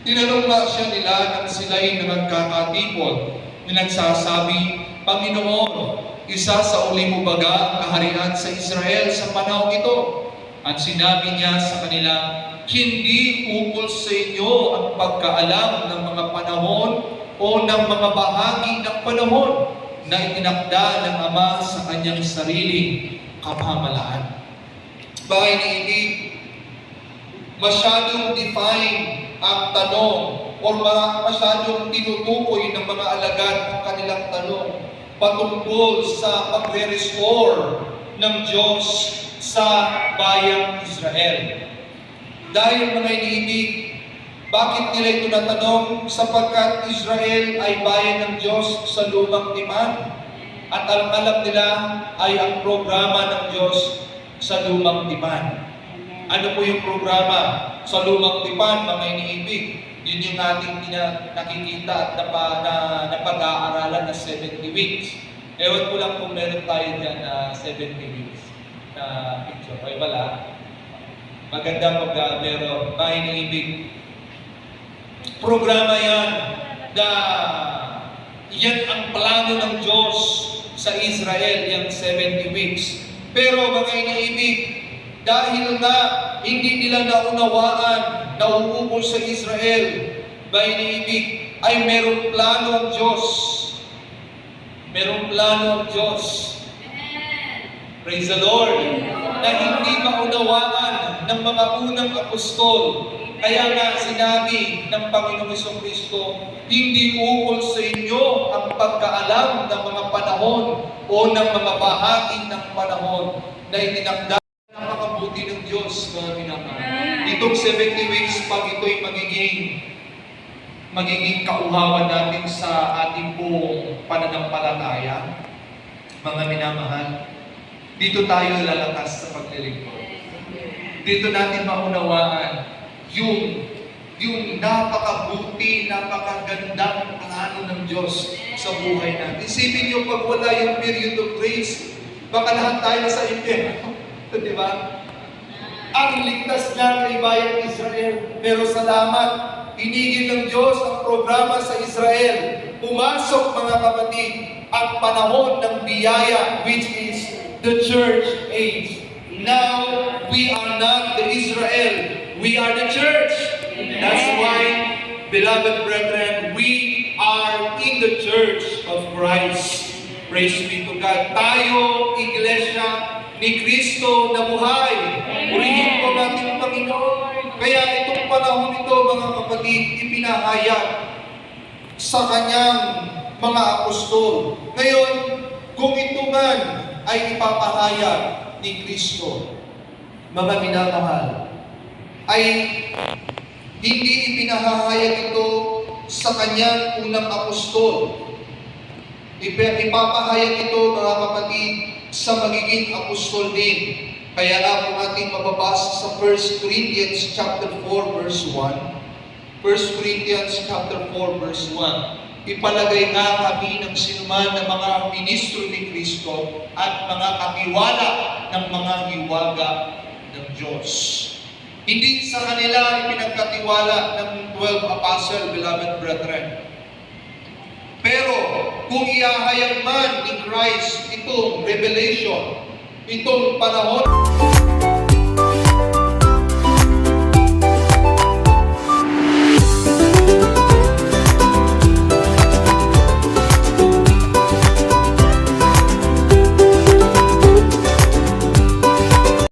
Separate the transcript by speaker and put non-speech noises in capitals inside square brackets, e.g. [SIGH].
Speaker 1: Tinanong siya nila nang sila'y nagkakatipon na nagsasabi, Panginoon, isa sa uli mo baga kaharian sa Israel sa panahon ito? At sinabi niya sa kanila, hindi ukol sa inyo ang pagkaalam ng mga panahon o ng mga bahagi ng panahon na itinakda ng Ama sa kanyang sariling kapamalaan. Bahay ni Ibig, masyadong define ang tanong o masyadong tinutukoy ng mga alagad ang kanilang tanong patungkol sa pagre-restore ng Diyos sa bayang Israel. Dahil mga iniibig, bakit nila ito natanong? Sapagkat Israel ay bayan ng Diyos sa lumang tipan. At ang alam nila ay ang programa ng Diyos sa lumang tipan. Ano po yung programa sa lumang tipan, mga iniibig? Yun yung ating tina- nakikita at napa, na, napag-aaralan na 70 weeks. Ewan ko lang kung meron tayo dyan na 70 weeks na picture. Okay wala? Maganda pag uh, meron. Mga iniibig. Programa yan na yan ang plano ng Diyos sa Israel, yung 70 weeks. Pero mga iniibig, dahil na hindi nila naunawaan na uukol sa Israel, ba iniibig, ay merong plano ang Diyos. Merong plano ang Diyos. Praise the Lord. Na hindi maunawaan ng mga unang apostol. Kaya nga sinabi ng Panginoong Isong Kristo, hindi ukol sa inyo ang pagkaalam ng mga panahon o ng mga bahagi ng panahon na itinakda ng Diyos, mga minamahal. Itong 70 weeks, pag ito'y magiging magiging kauhawan natin sa ating buong pananampalataya, mga minamahal, dito tayo lalakas sa paglilingkod. Dito natin maunawaan yung yung napakabuti, napakagandang plano ng Diyos sa buhay natin. Isipin niyo pag wala yung period of grace, baka lahat tayo sa impyerno. [LAUGHS] Di ba? Ang ligtas niya kay bayang Israel. Pero salamat, inigil ng Diyos ang programa sa Israel. Pumasok mga kapatid ang panahon ng biyaya which is the church age. Now, we are not the Israel. We are the church. That's why, beloved brethren, we are in the church of Christ. Praise be to God. Tayo, iglesia ni Kristo na Itong panahon ito, mga kapatid, ipinahayag sa kanyang mga apostol. Ngayon, kung ito man ay ipapahayag ni Kristo, mga minamahal, ay hindi ipinahahayag ito sa kanyang unang apostol. Ipa- Ipapahayag ito, mga kapatid, sa magiging apostol din. Kaya nga kung ating mababasa sa 1 Corinthians chapter 4 verse 1, 1 Corinthians chapter 4 verse 1, ipalagay nga kami ng sinuman ng mga ministro ni Kristo at mga katiwala ng mga hiwaga ng Diyos. Hindi sa kanila ipinagkatiwala ng 12 apostle, beloved brethren. Pero kung iahayag man ni Christ itong revelation, itong panahon,